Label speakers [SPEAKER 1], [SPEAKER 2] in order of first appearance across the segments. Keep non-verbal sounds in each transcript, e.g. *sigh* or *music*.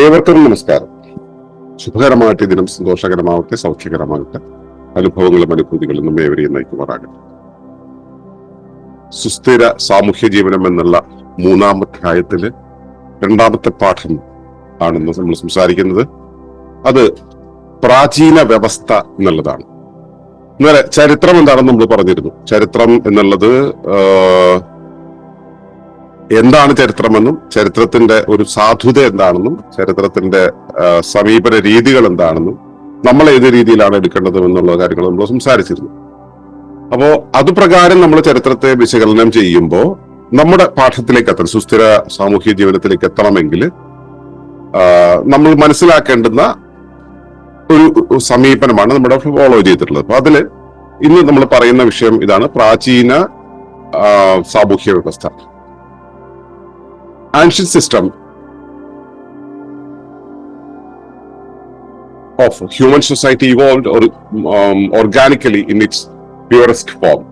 [SPEAKER 1] ഏവർക്കും നമസ്കാരം. ശുഭകരമായിട്ട് ദിനം സന്തോഷകരമാവട്ടെ സൗഖ്യകരമാകട്ടെ അനുഭവങ്ങളും അനുഭൂതികളും നമ്മെ ഏവരെയും നയിക്കുമാറാകട്ടെ. സുസ്ഥിര സാമൂഹ്യ ജീവനം എന്നുള്ള മൂന്നാം അധ്യായത്തിൽ രണ്ടാമത്തെ പാഠം ആണെന്ന് നമ്മൾ സംസാരിക്കുന്നത്. അത് പ്രാചീന വ്യവസ്ഥ എന്നുള്ളതാണ്. ഇന്നലെ ചരിത്രം എന്താണെന്ന് നമ്മൾ പറഞ്ഞിരുന്നു. ചരിത്രം എന്നുള്ളത് എന്താണ് ചരിത്രമെന്നും ചരിത്രത്തിന്റെ ഒരു സാധുത എന്താണെന്നും ചരിത്രത്തിന്റെ സമീപന രീതികൾ എന്താണെന്നും നമ്മൾ ഏത് രീതിയിലാണ് എടുക്കേണ്ടത് എന്നുള്ള കാര്യങ്ങൾ നമ്മൾ സംസാരിച്ചിരുന്നു. അപ്പോൾ അതുപ്രകാരം നമ്മൾ ചരിത്രത്തെ വിശകലനം ചെയ്യുമ്പോൾ നമ്മുടെ പാഠത്തിലേക്ക് എത്തണം സുസ്ഥിര സാമൂഹ്യ ജീവിതത്തിലേക്ക് എത്തണമെങ്കിൽ നമ്മൾ മനസ്സിലാക്കേണ്ടുന്ന ഒരു സമീപനമാണ് നമ്മുടെ ഫോളോ ചെയ്തിട്ടുള്ളത്. അപ്പൊ അതിൽ ഇന്ന് നമ്മൾ പറയുന്ന വിഷയം ഇതാണ് പ്രാചീന സാമൂഹ്യ വ്യവസ്ഥ. Of human society evolved or, um, organically in its purest form.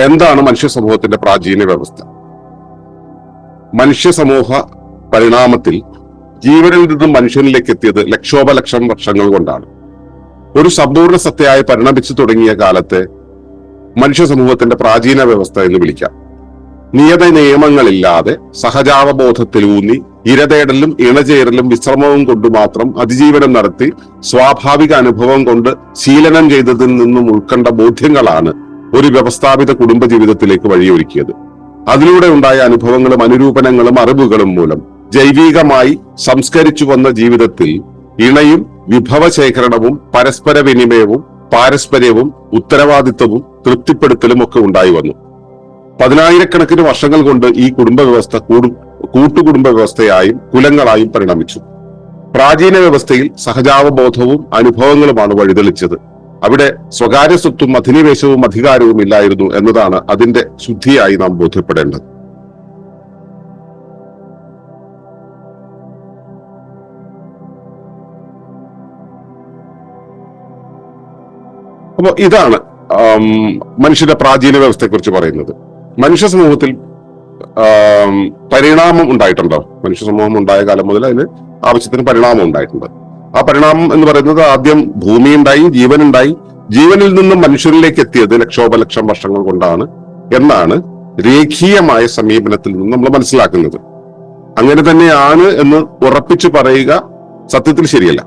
[SPEAKER 1] എന്താണ് മനുഷ്യ സമൂഹത്തിന്റെ പ്രാചീന വ്യവസ്ഥ? മനുഷ്യ സമൂഹ പരിണാമത്തിൽ ജീവനിൽ നിന്നും മനുഷ്യനിലേക്ക് എത്തിയത് ലക്ഷോപലക്ഷം വർഷങ്ങൾ കൊണ്ടാണ്. ഒരു സമ്പൂർണ സത്യമായി പരിണമിച്ചു തുടങ്ങിയ കാലത്തെ മനുഷ്യ സമൂഹത്തിന്റെ പ്രാചീന വ്യവസ്ഥ എന്ന് വിളിക്കാം. നിയത നിയമങ്ങളില്ലാതെ സഹജാവബോധത്തിലൂന്നി ഇരതേടലും ഇണചേരലും വിശ്രമവും കൊണ്ട് മാത്രം അതിജീവനം നടത്തി സ്വാഭാവിക അനുഭവം കൊണ്ട് ശീലനം ചെയ്തതിൽ നിന്നും ഉൾക്കണ്ട ബോധ്യങ്ങളാണ് ഒരു വ്യവസ്ഥാപിത കുടുംബജീവിതത്തിലേക്ക് വഴിയൊരുക്കിയത്. അതിലൂടെ ഉണ്ടായ അനുഭവങ്ങളും അനുരൂപണങ്ങളും അറിവുകളും മൂലം ജൈവികമായി സംസ്കരിച്ചു വന്ന ജീവിതത്തിൽ ഇണയും വിഭവശേഖരണവും പരസ്പര വിനിമയവും പാരസ്പര്യവും ഉത്തരവാദിത്വവും തൃപ്തിപ്പെടുത്തലും ഒക്കെ ഉണ്ടായി വന്നു. പതിനായിരക്കണക്കിന് വർഷങ്ങൾ കൊണ്ട് ഈ കുടുംബ വ്യവസ്ഥ കൂടു- കൂട്ടുകുടുംബ വ്യവസ്ഥയായും കുലങ്ങളായും പരിണമിച്ചു. പ്രാചീന വ്യവസ്ഥയിൽ സഹജാവബോധവും അനുഭവങ്ങളുമാണ് വഴിതെളിച്ചത്. അവിടെ സ്വകാര്യ സ്വത്തും അധിനിവേശവും അധികാരവും ഇല്ലായിരുന്നു എന്നതാണ് അതിന്റെ ശുദ്ധിയായി നാം ബോധ്യപ്പെടേണ്ടത്. അപ്പൊ ഇതാണ് മനുഷ്യന്റെ പ്രാചീന വ്യവസ്ഥയെക്കുറിച്ച് പറയുന്നത്. മനുഷ്യ സമൂഹത്തിൽ പരിണാമം ഉണ്ടായിട്ടുണ്ടോ? മനുഷ്യ സമൂഹം ഉണ്ടായ കാലം മുതൽ അതിന് ആവശ്യത്തിന് പരിണാമം ഉണ്ടായിട്ടുണ്ട്. ആ പരിണാമം എന്ന് പറയുന്നത് ആദ്യം ഭൂമി ഉണ്ടായി ജീവൻ ഉണ്ടായി. ജീവനിൽ നിന്നും മനുഷ്യരിലേക്ക് എത്തിയത് ലക്ഷോപലക്ഷം വർഷങ്ങൾ കൊണ്ടാണ് എന്നാണ് രേഖീയമായ സമീപനത്തിൽ നിന്ന് നമ്മൾ മനസ്സിലാക്കുന്നത്. അങ്ങനെ തന്നെയാണ് എന്ന് ഉറപ്പിച്ചു പറയുക സത്യത്തിൽ ശരിയല്ല.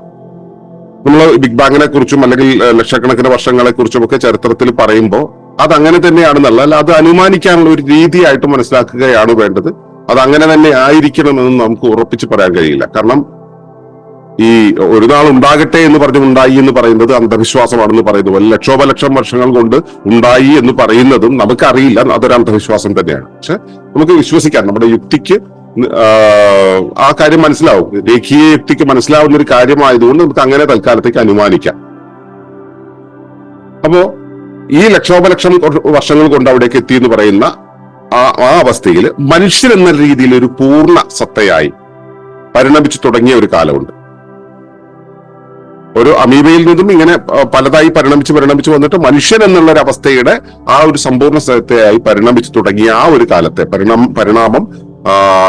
[SPEAKER 1] നമ്മൾ ബിഗ് ബാങ്ങിനെ കുറിച്ചും അല്ലെങ്കിൽ ലക്ഷക്കണക്കിന് വർഷങ്ങളെ കുറിച്ചും ഒക്കെ ചരിത്രത്തിൽ പറയുമ്പോൾ അത് അങ്ങനെ തന്നെയാണെന്നല്ല അല്ല അത് അനുമാനിക്കാനുള്ള ഒരു രീതിയായിട്ട് മനസ്സിലാക്കുകയാണ് വേണ്ടത്. അത് അങ്ങനെ തന്നെ ആയിരിക്കണമെന്ന് നമുക്ക് ഉറപ്പിച്ച് പറയാൻ കഴിയില്ല. കാരണം ഈ ഒരു നാൾ ഉണ്ടാകട്ടെ എന്ന് പറഞ്ഞ് ഉണ്ടായി എന്ന് പറയുന്നത് അന്ധവിശ്വാസമാണെന്ന് പറയുന്നു പോലെ ലക്ഷോപലക്ഷം വർഷങ്ങൾ കൊണ്ട് ഉണ്ടായി എന്ന് പറയുന്നതും നമുക്കറിയില്ല. അതൊരു അന്ധവിശ്വാസം തന്നെയാണ്. പക്ഷെ നമുക്ക് വിശ്വസിക്കാം. നമ്മുടെ യുക്തിക്ക് ആ കാര്യം മനസ്സിലാവും. രേഖീയ യുക്തിക്ക് മനസ്സിലാവുന്ന ഒരു കാര്യമായതുകൊണ്ട് നമുക്ക് അങ്ങനെ തൽക്കാലത്തേക്ക് അനുമാനിക്കാം. അപ്പോ ഈ ലക്ഷോപലക്ഷം വർഷങ്ങൾ കൊണ്ട് അവിടേക്ക് എത്തി എന്ന് പറയുന്ന ആ ആ അവസ്ഥയിൽ മനുഷ്യൻ എന്ന രീതിയിൽ ഒരു പൂർണ സത്തയായി പരിണമിച്ചു തുടങ്ങിയ ഒരു കാലമുണ്ട്. ഒരു അമീബയിൽ നിന്നും ഇങ്ങനെ പലതായി പരിണമിച്ച് പരിണമിച്ച് വന്നിട്ട് മനുഷ്യൻ എന്നുള്ള ഒരു അവസ്ഥയുടെ ആ ഒരു സമ്പൂർണ സത്തയായി പരിണമിച്ചു തുടങ്ങിയ ആ ഒരു കാലത്തെ പരിണാമ പരിണാമം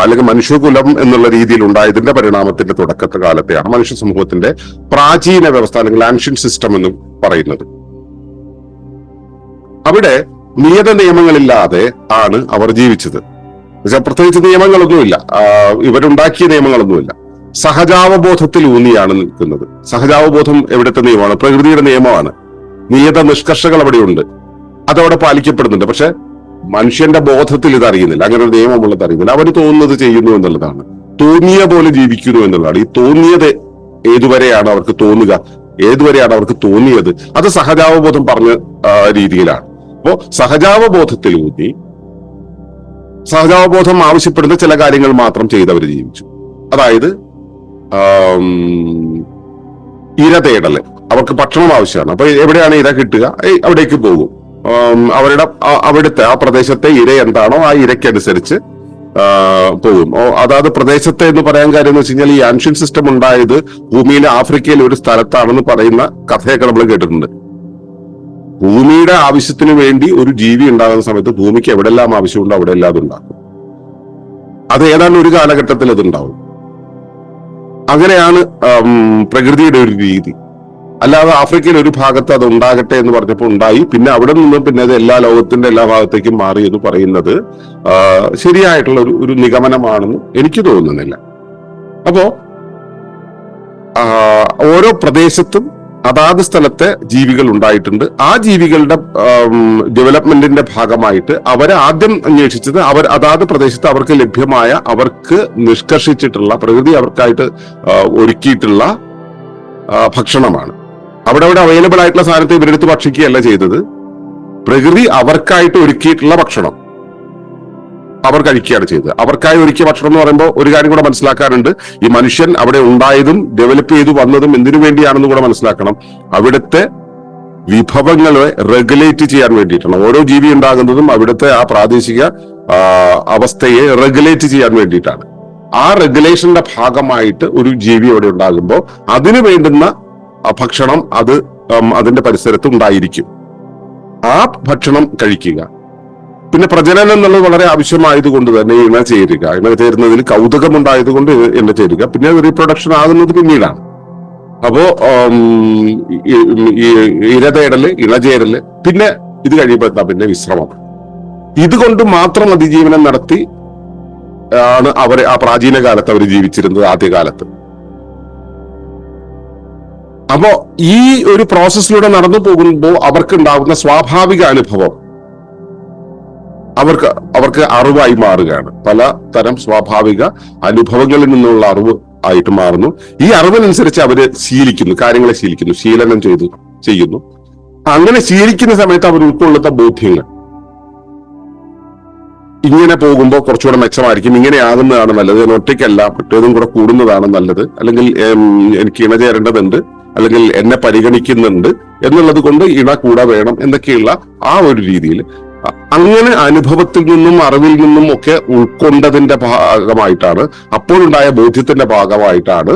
[SPEAKER 1] അല്ലെങ്കിൽ മനുഷ്യകുലം എന്നുള്ള രീതിയിൽ ഉണ്ടായതിന്റെ പരിണാമത്തിന്റെ തുടക്കത്തെ കാലത്തെയാണ് മനുഷ്യ സമൂഹത്തിന്റെ പ്രാചീന വ്യവസ്ഥ അല്ലെങ്കിൽ ആൻഷ്യൻ സിസ്റ്റം എന്ന് പറയുന്നത്. അവിടെ നിയത നിയമങ്ങളില്ലാതെ ആണ് അവർ ജീവിച്ചത്. പക്ഷെ പ്രത്യേകിച്ച് നിയമങ്ങളൊന്നുമില്ല. ഇവരുണ്ടാക്കിയ നിയമങ്ങളൊന്നുമില്ല. സഹജാവബോധത്തിൽ ഊന്നിയാണ് നിൽക്കുന്നത്. സഹജാവബോധം എവിടുത്തെ നിയമമാണ്? പ്രകൃതിയുടെ നിയമമാണ്. നിയത നിഷ്കർഷകൾ അവിടെയുണ്ട്. അതവിടെ പാലിക്കപ്പെടുന്നുണ്ട്. പക്ഷെ മനുഷ്യന്റെ ബോധത്തിൽ ഇത് അറിയുന്നില്ല അങ്ങനെ ഒരു നിയമമുള്ളത് അറിയുന്നില്ല. അവന് തോന്നുന്നത് ചെയ്യുന്നു എന്നുള്ളതാണ്. തോന്നിയ പോലെ ജീവിക്കുന്നു എന്നുള്ളതാണ്. ഈ തോന്നിയത് ഏതുവരെയാണ് അവർക്ക് തോന്നുക? ഏതുവരെയാണ് അവർക്ക് തോന്നിയത്? അത് സഹജാവബോധം പറഞ്ഞ രീതിയിലാണ്. അപ്പോ സഹജാവബോധത്തിൽ ഊന്നി സഹജാവബോധം ആവശ്യപ്പെടുന്ന ചില കാര്യങ്ങൾ മാത്രം ചെയ്തവർ ജീവിച്ചു. അതായത് ഇര തേടൽ. അവർക്ക് ഭക്ഷണം ആവശ്യമാണ്. അപ്പൊ എവിടെയാണ് ഇര കിട്ടുക? അവിടേക്ക് പോകും. അവരുടെ അവിടുത്തെ ആ പ്രദേശത്തെ ഇര എന്താണോ ആ ഇരയ്ക്കനുസരിച്ച് പോകും. അതായത് പ്രദേശത്തെ എന്ന് പറയാൻ കാര്യം എന്ന് വെച്ച് കഴിഞ്ഞാൽ ഈ ആൻഷ്യൻ സിസ്റ്റം ഉണ്ടായത് ഭൂമിയിലെ ആഫ്രിക്കയിലെ ഒരു സ്ഥലത്താണെന്ന് പറയുന്ന കഥയൊക്കെ നമ്മൾ കേട്ടിട്ടുണ്ട്. ഭൂമിയുടെ ആവശ്യത്തിന് വേണ്ടി ഒരു ജീവി ഉണ്ടാകുന്ന സമയത്ത് ഭൂമിക്ക് എവിടെല്ലാം ആവശ്യമുണ്ടോ അവിടെ എല്ലാം അത് ഉണ്ടാക്കും. അത് ഏതാണ്ട് ഒരു കാലഘട്ടത്തിൽ അതുണ്ടാവും അങ്ങനെയാണ് പ്രകൃതിയുടെ ഒരു രീതി. അല്ലാതെ ആഫ്രിക്കയിൽ ഒരു ഭാഗത്ത് അത് ഉണ്ടാകട്ടെ എന്ന് പറഞ്ഞപ്പോൾ ഉണ്ടായി. പിന്നെ അവിടെ നിന്നും പിന്നെ അത് എല്ലാ ലോകത്തിന്റെ എല്ലാ ഭാഗത്തേക്കും മാറി എന്ന് പറയുന്നത് ശരിയായിട്ടുള്ള ഒരു ഒരു നിഗമനമാണെന്ന് എനിക്ക് തോന്നുന്നില്ല. അപ്പോ ഓരോ പ്രദേശത്തും അതാത് സ്ഥലത്തെ ജീവികൾ ഉണ്ടായിട്ടുണ്ട്. ആ ജീവികളുടെ ഡെവലപ്മെന്റിന്റെ ഭാഗമായിട്ട് അവർ ആദ്യം അന്വേഷിച്ചത് അവർ അതാത് പ്രദേശത്ത് അവർക്ക് ലഭ്യമായ അവർക്ക് നിഷ്കർഷിച്ചിട്ടുള്ള പ്രകൃതി അവർക്കായിട്ട് ഒരുക്കിയിട്ടുള്ള ഭക്ഷണമാണ്. അവിടെ അവിടെ അവൈലബിൾ ആയിട്ടുള്ള സാധനത്തെ ഇവരെടുത്ത് ഭക്ഷിക്കുകയല്ല ചെയ്തത്. പ്രകൃതി അവർക്കായിട്ട് ഒരുക്കിയിട്ടുള്ള ഭക്ഷണം. അവർ കഴിക്കുകയാണ് ചെയ്തത്. അവർക്കായി ഒരുക്കിയ ഭക്ഷണം എന്ന് പറയുമ്പോൾ ഒരു കാര്യം കൂടെ മനസ്സിലാക്കാറുണ്ട്. ഈ മനുഷ്യൻ അവിടെ ഉണ്ടായതും ഡെവലപ്പ് ചെയ്തു വന്നതും എന്തിനു വേണ്ടിയാണെന്ന് കൂടെ മനസ്സിലാക്കണം. അവിടുത്തെ വിഭവങ്ങളെ റെഗുലേറ്റ് ചെയ്യാൻ വേണ്ടിയിട്ടാണ്. ഓരോ ജീവി ഉണ്ടാകുന്നതും അവിടുത്തെ ആ പ്രാദേശിക അവസ്ഥയെ റെഗുലേറ്റ് ചെയ്യാൻ വേണ്ടിയിട്ടാണ്. ആ റെഗുലേഷന്റെ ഭാഗമായിട്ട് ഒരു ജീവി അവിടെ ഉണ്ടാകുമ്പോൾ അതിനു വേണ്ടുന്ന ഭക്ഷണം അത് അതിന്റെ പരിസരത്ത് ഉണ്ടായിരിക്കും. ആ ഭക്ഷണം കഴിക്കുക. പിന്നെ പ്രജനനം എന്നുള്ളത് വളരെ ആവശ്യമായതുകൊണ്ട് തന്നെ ഇണ ചേരുക. ഇണ ചേരുന്നതിൽ കൗതുകം ഉണ്ടായതുകൊണ്ട് ഇണ ചേരുക. പിന്നെ റീപ്രൊഡക്ഷൻ ആകുന്നത് പിന്നീടാണ്. അപ്പോ ഇരതേടൽ ഇണചേരൽ പിന്നെ ഇത് കഴിയുമ്പോൾ എന്താ? പിന്നെ വിശ്രമം. ഇതുകൊണ്ട് മാത്രം അതിജീവനം നടത്തി ആണ് അവരെ ആ പ്രാചീന കാലത്ത് അവർ ജീവിച്ചിരുന്നത് ആദ്യകാലത്ത്. അപ്പോ ഈ ഒരു പ്രോസസ്സിലൂടെ നടന്നു പോകുമ്പോൾ അവർക്ക് ഉണ്ടാകുന്ന സ്വാഭാവിക അനുഭവം അവർക്ക് അവർക്ക് അറിവായി മാറുകയാണ്. പല തരം സ്വാഭാവിക അനുഭവങ്ങളിൽ നിന്നുള്ള അറിവ് ആയിട്ട് മാറുന്നു. ഈ അറിവിനനുസരിച്ച് അവർ ശീലിക്കുന്നു കാര്യങ്ങളെ ശീലിക്കുന്നു ശീലനം ചെയ്തു ചെയ്യുന്നു. അങ്ങനെ ശീലിക്കുന്ന സമയത്ത് അവർ ഉൾക്കൊള്ളുന്ന ബോധ്യങ്ങൾ. ഇങ്ങനെ പോകുമ്പോൾ കുറച്ചുകൂടെ മെച്ചമായിരിക്കും. ഇങ്ങനെ ആകുന്നതാണ് നല്ലത്. ഞാൻ ഒറ്റയ്ക്കല്ല മറ്റേതും കൂടെ കൂടുന്നതാണ് നല്ലത്. അല്ലെങ്കിൽ എനിക്ക് ഇണ ചേരേണ്ടതുണ്ട്. അല്ലെങ്കിൽ എന്നെ പരിഗണിക്കുന്നുണ്ട് എന്നുള്ളത് കൊണ്ട് ഇണ കൂടെ വേണം എന്നൊക്കെയുള്ള ആ ഒരു രീതിയിൽ അങ്ങനെ അനുഭവത്തിൽ നിന്നും അറിവിൽ നിന്നും ഒക്കെ ഉൾക്കൊണ്ടതിന്റെ ഭാഗമായിട്ടാണ് അപ്പോഴുണ്ടായ ബോധ്യത്തിന്റെ ഭാഗമായിട്ടാണ്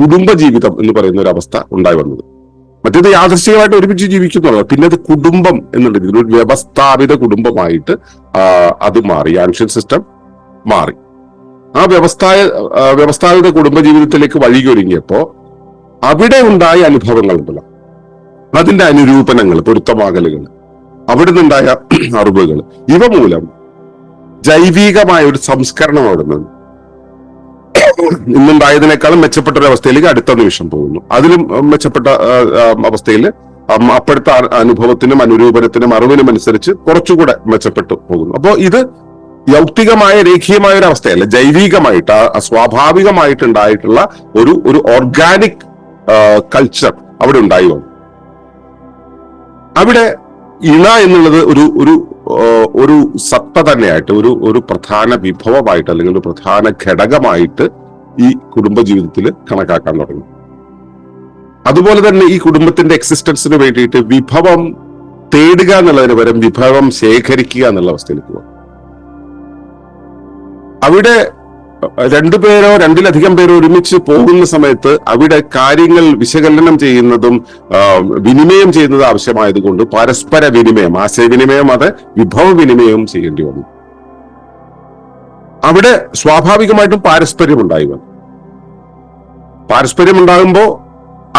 [SPEAKER 1] കുടുംബജീവിതം എന്ന് പറയുന്ന ഒരു അവസ്ഥ ഉണ്ടായി വന്നത്. മറ്റേത് യാദൃശ്ചികമായിട്ട് ഒരുമിച്ച് ജീവിക്കുന്നുള്ളത് പിന്നെ അത് കുടുംബം എന്നുള്ള രീതിയിൽ ഒരു വ്യവസ്ഥാപിത കുടുംബമായിട്ട് അത് മാറി. ആൻഷ്യൻ സിസ്റ്റം മാറി. ആ വ്യവസ്ഥായ വ്യവസ്ഥാപിത കുടുംബജീവിതത്തിലേക്ക് വഴിയൊരുങ്ങിയപ്പോ അവിടെ ഉണ്ടായ അനുഭവങ്ങളുണ്ടല്ലോ. അതിന്റെ അനുരൂപണങ്ങൾ പൊരുത്തമാകലുകൾ. അവിടെ നിന്നുണ്ടായ *clears throat* അറിവുകൾ. ഇവ മൂലം ജൈവികമായ ഒരു സംസ്കരണം അവിടെ നിന്ന് ഇന്നുണ്ടായതിനേക്കാളും മെച്ചപ്പെട്ട ഒരു അവസ്ഥയിലേക്ക് അടുത്ത നിമിഷം പോകുന്നു. അതിലും മെച്ചപ്പെട്ട അവസ്ഥയിൽ അപ്പോഴത്തെ അനുഭവത്തിനും അനുരൂപനത്തിനും അറിവിനും അനുസരിച്ച് കുറച്ചുകൂടെ മെച്ചപ്പെട്ടു പോകുന്നു. അപ്പോൾ ഇത് യൗക്തികമായ രേഖീയമായ ഒരു അവസ്ഥയല്ല. ജൈവികമായിട്ട് സ്വാഭാവികമായിട്ടുണ്ടായിട്ടുള്ള ഒരു ഒരു ഓർഗാനിക് കൾച്ചർ അവിടെ ഉണ്ടായി വന്നു. അവിടെ ഇണ എന്നുള്ളത് ഒരു ഒരു ഒരു സത്ത തന്നെയായിട്ട് ഒരു ഒരു പ്രധാന വിഭവമായിട്ട് അല്ലെങ്കിൽ ഒരു പ്രധാന ഘടകമായിട്ട് ഈ കുടുംബ ജീവിതത്തിൽ കണക്കാക്കാൻ തുടങ്ങി. അതുപോലെ തന്നെ ഈ കുടുംബത്തിന്റെ എക്സിസ്റ്റൻസിന് വേണ്ടിയിട്ട് വിഭവം തേടുക എന്നുള്ളതിന് പകരം വിഭവം ശേഖരിക്കുക എന്നുള്ള അവസ്ഥയിലേക്ക് പോകും അവിടെ രണ്ടുപേരോ രണ്ടിലധികം പേരോ ഒരുമിച്ച് പോകുന്ന സമയത്ത് അവിടെ കാര്യങ്ങൾ വിശകലനം ചെയ്യുന്നതും വിനിമയം ചെയ്യുന്നത് ആവശ്യമായതുകൊണ്ട് പരസ്പര വിനിമയം ആശയവിനിമയം അത് വിഭവ വിനിമയവും ചെയ്യേണ്ടി വന്നു. അവിടെ സ്വാഭാവികമായിട്ടും പാരസ്പര്യം ഉണ്ടായി വന്നു. പാരസ്പര്യം ഉണ്ടാകുമ്പോൾ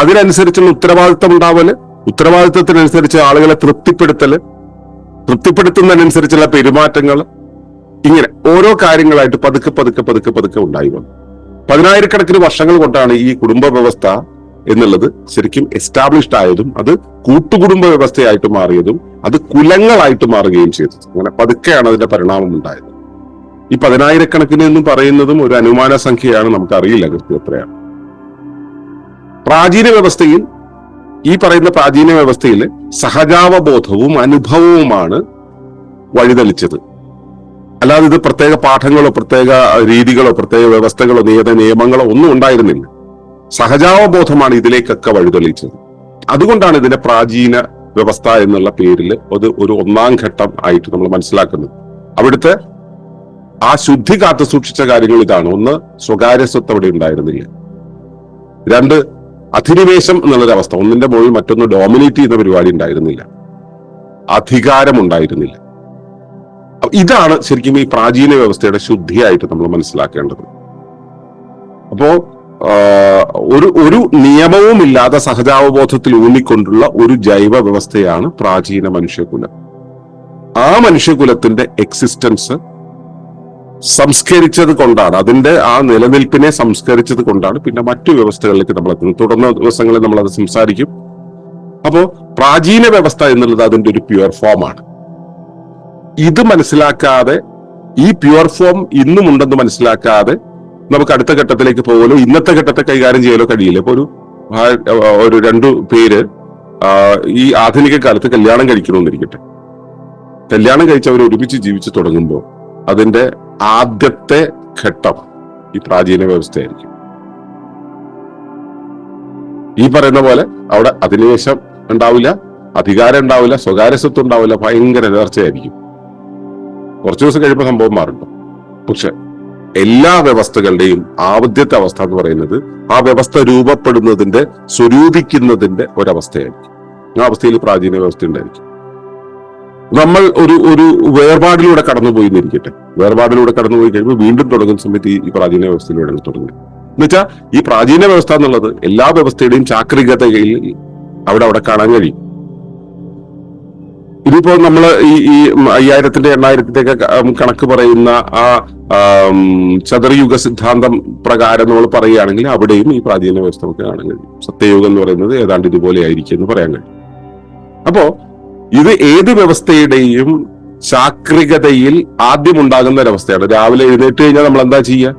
[SPEAKER 1] അതിനനുസരിച്ചുള്ള ഉത്തരവാദിത്തം ഉണ്ടാവൽ ഉത്തരവാദിത്തത്തിനനുസരിച്ച് ആളുകളെ തൃപ്തിപ്പെടുത്തൽ തൃപ്തിപ്പെടുത്തുന്നതിനനുസരിച്ചുള്ള പെരുമാറ്റങ്ങൾ ഇങ്ങനെ ഓരോ കാര്യങ്ങളായിട്ട് പതുക്കെ പതുക്കെ പതുക്കെ പതുക്കെ ഉണ്ടായി വന്നു. പതിനായിരക്കണക്കിന് വർഷങ്ങൾ കൊണ്ടാണ് ഈ കുടുംബ വ്യവസ്ഥ എന്നുള്ളത് ശരിക്കും എസ്റ്റാബ്ലിഷ്ഡ് ആയതും അത് കൂട്ടുകുടുംബ വ്യവസ്ഥയായിട്ട് മാറിയതും അത് കുലങ്ങളായിട്ട് മാറുകയും ചെയ്തത്. അങ്ങനെ പതുക്കെയാണ് അതിന്റെ പരിണാമം ഉണ്ടായത്. ഈ പതിനായിരക്കണക്കിന് എന്ന് പറയുന്നതും ഒരു അനുമാന സംഖ്യയാണ് നമുക്ക് അറിയില്ല കൃത്യം എത്രയാണ്. പ്രാചീന വ്യവസ്ഥയിൽ ഈ പറയുന്ന പ്രാചീന വ്യവസ്ഥയിൽ സഹജാവബോധവും അനുഭവവുമാണ് വഴിതെളിച്ചത്. അല്ലാതെ ഇത് പ്രത്യേക പാഠങ്ങളോ പ്രത്യേക രീതികളോ പ്രത്യേക വ്യവസ്ഥകളോ നിയത നിയമങ്ങളോ ഒന്നും ഉണ്ടായിരുന്നില്ല. സഹജാവബോധമാണ് ഇതിലേക്കൊക്കെ വഴിതെളിച്ചത്. അതുകൊണ്ടാണ് ഇതിന്റെ പ്രാചീന വ്യവസ്ഥ എന്നുള്ള പേരിൽ അത് ഒരു ഒന്നാം ഘട്ടം ആയിട്ട് നമ്മൾ മനസ്സിലാക്കുന്നത്. അവിടുത്തെ ആ ശുദ്ധി കാത്തു സൂക്ഷിച്ച കാര്യങ്ങൾ ഇതാണ്. ഒന്ന് സ്വകാര്യ സ്വത്ത് അവിടെ ഉണ്ടായിരുന്നില്ല. രണ്ട് അധിനിവേശം എന്നുള്ളൊരവസ്ഥ ഒന്നിന്റെ മുകളിൽ മറ്റൊന്ന് ഡോമിനേറ്റ് ചെയ്യുന്ന പരിപാടി ഉണ്ടായിരുന്നില്ല. അധികാരം ഉണ്ടായിരുന്നില്ല. ഇതാണ് ശരിക്കും ഈ പ്രാചീന വ്യവസ്ഥയുടെ ശുദ്ധിയായിട്ട് നമ്മൾ മനസ്സിലാക്കേണ്ടത്. അപ്പോ ഒരു ഒരു നിയമവും ഇല്ലാതെ സഹജാവബോധത്തിൽ ഊന്നിക്കൊണ്ടുള്ള ഒരു ജൈവ വ്യവസ്ഥയാണ് പ്രാചീന മനുഷ്യകുലം. ആ മനുഷ്യകുലത്തിന്റെ എക്സിസ്റ്റൻസ് സംസ്കരിച്ചത് കൊണ്ടാണ് അതിന്റെ ആ നിലനിൽപ്പിനെ സംസ്കരിച്ചത് കൊണ്ടാണ് പിന്നെ മറ്റു വ്യവസ്ഥകളിലേക്ക് നമ്മൾ എത്തുന്നത്. തുടർന്ന ദിവസങ്ങളിൽ നമ്മൾ അത് സംസാരിക്കും. അപ്പോ പ്രാചീന വ്യവസ്ഥ എന്നുള്ളത് അതിന്റെ ഒരു പ്യുവർ ഫോമാണ് ഇത് മനസ്സിലാക്കാതെ ഈ പ്യുവർ ഫോം ഇന്നും ഉണ്ടെന്ന് മനസ്സിലാക്കാതെ നമുക്ക് അടുത്ത ഘട്ടത്തിലേക്ക് പോകലോ ഇന്നത്തെ ഘട്ടത്തെ കൈകാര്യം ചെയ്യലോ കഴിയില്ല. ഇപ്പൊ ഒരു ഒരു രണ്ടു പേര് ഈ ആധുനിക കാലത്ത് കല്യാണം കഴിക്കണമെന്നിരിക്കട്ടെ കല്യാണം കഴിച്ചവർ ഒരുമിച്ച് ജീവിച്ചു തുടങ്ങുമ്പോൾ അതിന്റെ ആദ്യത്തെ ഘട്ടം ഈ പ്രാചീന വ്യവസ്ഥയായിരിക്കും. ഈ പറയുന്ന പോലെ അവിടെ അധിനിവേശം ഉണ്ടാവില്ല അധികാരം ഉണ്ടാവില്ല സ്വകാര്യ സ്വത്ത് ഉണ്ടാവില്ല ഭയങ്കര നേർച്ചയായിരിക്കും കുറച്ചു ദിവസം കഴിയുമ്പോൾ സംഭവം മാറുന്നു. പക്ഷെ എല്ലാ വ്യവസ്ഥകളുടെയും ആദ്യത്തെ അവസ്ഥ എന്ന് പറയുന്നത് ആ വ്യവസ്ഥ രൂപപ്പെടുന്നതിന്റെ സ്വരൂപിക്കുന്നതിന്റെ ഒരവസ്ഥയായിരിക്കും ആ അവസ്ഥയിൽ പ്രാചീന വ്യവസ്ഥ ഉണ്ടായിരിക്കും. നമ്മൾ ഒരു ഒരു വേർപാടിലൂടെ കടന്നുപോയി എന്നിരിക്കട്ടെ വേർപാടിലൂടെ കടന്നുപോയി കഴിയുമ്പോൾ വീണ്ടും തുടങ്ങുന്ന സമയത്ത് ഈ- പ്രാചീന വ്യവസ്ഥയിലൂടെ തുടങ്ങി. എന്നുവെച്ചാൽ ഈ പ്രാചീന വ്യവസ്ഥ എന്നുള്ളത് എല്ലാ വ്യവസ്ഥയുടെയും ചാക്രികതയിൽ അവിടെ അവിടെ കാണാൻ കഴിയും. ഇതിപ്പോ നമ്മൾ ഈ ഈ അയ്യായിരത്തിന്റെ എണ്ണായിരത്തിന്റെ ഒക്കെ കണക്ക് പറയുന്ന ആ ചതുർയുഗ സിദ്ധാന്തം പ്രകാരം നമ്മൾ പറയുകയാണെങ്കിൽ അവിടെയും ഈ പ്രാചീന വ്യവസ്ഥ നമുക്ക് കാണാൻ കഴിയും സത്യയുഗം എന്ന് പറയുന്നത് ഏതാണ്ട് ഇതുപോലെ ആയിരിക്കും എന്ന് പറയാൻ കഴിയും. അപ്പോ ഇത് ഏത് വ്യവസ്ഥയുടെയും ചാക്രികതയിൽ ആദ്യം ഉണ്ടാകുന്ന ഒരവസ്ഥയാണ് രാവിലെ എഴുന്നേറ്റ് കഴിഞ്ഞാൽ നമ്മൾ എന്താ ചെയ്യുക?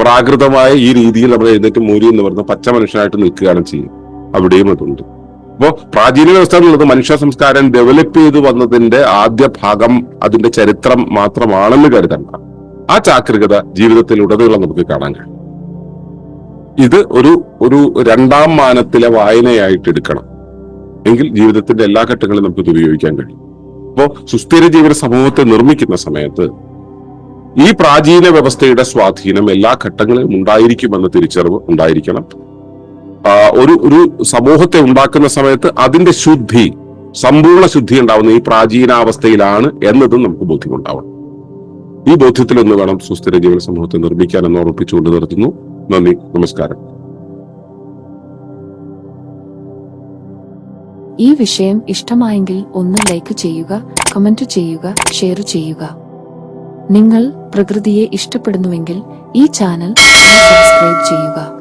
[SPEAKER 1] പ്രാകൃതമായ ഈ രീതിയിൽ നമ്മൾ എഴുന്നേറ്റ് മൂരി എന്ന് പറയുന്ന പച്ച മനുഷ്യനായിട്ട് നിൽക്കുകയാണ് ചെയ്യുക. അവിടെയും അതുണ്ട്. അപ്പോ പ്രാചീന വ്യവസ്ഥ എന്നുള്ളത് മനുഷ്യ സംസ്കാരം ഡെവലപ്പ് ചെയ്തു വന്നതിന്റെ ആദ്യ ഭാഗം അതിന്റെ ചരിത്രം മാത്രമാണെന്ന് കരുതണ്ട. ആ ചാക്രികത ജീവിതത്തിൽ ഉടനീളം നമുക്ക് കാണാൻ കഴിയും. ഇത് ഒരു ഒരു രണ്ടാം മാനത്തിലെ വായനയായിട്ട് എടുക്കണം. എങ്കിൽ ജീവിതത്തിന്റെ എല്ലാ ഘട്ടങ്ങളിലും നമുക്ക് ഉപയോഗിക്കാൻ കഴിയും. അപ്പോ സുസ്ഥിര ജീവിത സമൂഹത്തെ നിർമ്മിക്കുന്ന സമയത്ത് ഈ പ്രാചീന വ്യവസ്ഥയുടെ സ്വാധീനം എല്ലാ ഘട്ടങ്ങളിലും ഉണ്ടായിരിക്കുമെന്ന തിരിച്ചറിവ് ഉണ്ടായിരിക്കണം. ഒരു ഒരു സമൂഹത്തെ ഉണ്ടാക്കുന്ന സമയത്ത് അതിന്റെ ശുദ്ധി സമ്പൂർണ ശുദ്ധി ഉണ്ടാവുന്ന ഈ പ്രാചീനാവസ്ഥയിലാണ് എന്നതും നമുക്ക് ബോധ്യമുണ്ടാവണം. ഈ ബോധ്യത്തിൽ ഒന്ന് വേണം സുസ്ഥിര ജീവിത സമൂഹത്തെ നിർമ്മിക്കാൻ എന്ന് ഉറപ്പിച്ചുകൊണ്ട് നിർത്തുന്നു. നന്ദി നമസ്കാരം.
[SPEAKER 2] ഈ വിഷയം ഇഷ്ടമായെങ്കിൽ ഒന്ന് ലൈക്ക് ചെയ്യുക കമന്റ് ചെയ്യുക ഷെയർ ചെയ്യുക. നിങ്ങൾ പ്രകൃതിയെ ഇഷ്ടപ്പെടുന്നുവെങ്കിൽ ഈ ചാനൽ സബ്സ്ക്രൈബ് ചെയ്യുക.